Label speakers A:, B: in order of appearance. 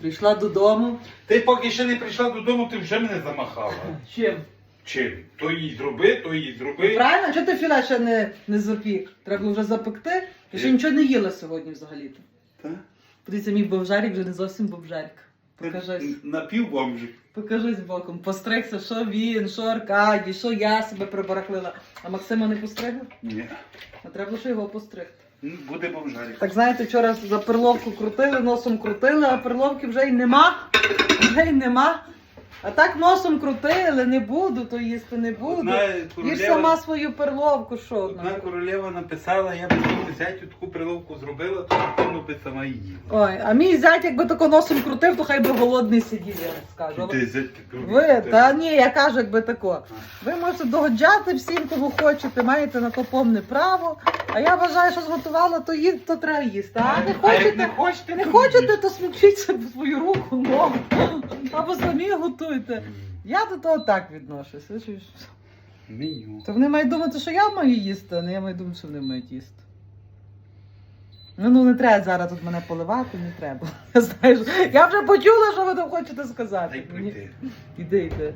A: Прийшла додому.
B: Ти поки ще не прийшла додому, ти вже мене замахала.
A: Чим?
B: Чим? То їй зроби, то їй зроби.
A: Правильно, чого ти філе ще не, не запік? Треба було вже запекти. Ти ще нічого не їла сьогодні взагалі-то.
B: Та?
A: Подивіться, мій бомжарик вже не зовсім бомжарик. Покажись.
B: Напівбомжик.
A: Покажись боком. Постригся, що він, що Аркадій, що я себе прибарахлила. А Максима не постригли?
B: Ні.
A: А треба було ще його постригти.
B: Буде бомжарик.
A: Так знаєте, вчора за перловку крутили, носом крутили, а перловки вже й нема. Вже й нема. А так носом крутили, не буду, то їсти не буду.
B: Одна
A: Їж сама свою перловку, що
B: одна
A: одна.
B: королева написала, я б зятю таку приловку зробила, то напевно би сама їла.
A: Ой, а мій зять, якби тако носом крутив, то хай би голодний сидів, я вам скажу.
B: Ти зятьки
A: Ви, та ні, я кажу, якби тако. Ви можете догоджати всім, кому хочете, маєте на то повне право. А я вважаю, що зготувала, то їсти, то треба їсти. А не
B: А не
A: хочете,
B: хочете,
A: не
B: то
A: хочете, то смікчіться в свою руку, ногу. Або самі готуйте. Я до того так відношуся. ви чуєш?
B: Меню.
A: То вони мають думати, що я маю їсти, а не я маю думати, що вони мають їсти. Ну, ну не треба зараз тут мене поливати, не треба. Знаєш, я вже почула, що ви там хочете сказати.
B: Дай прийти.
A: Іди.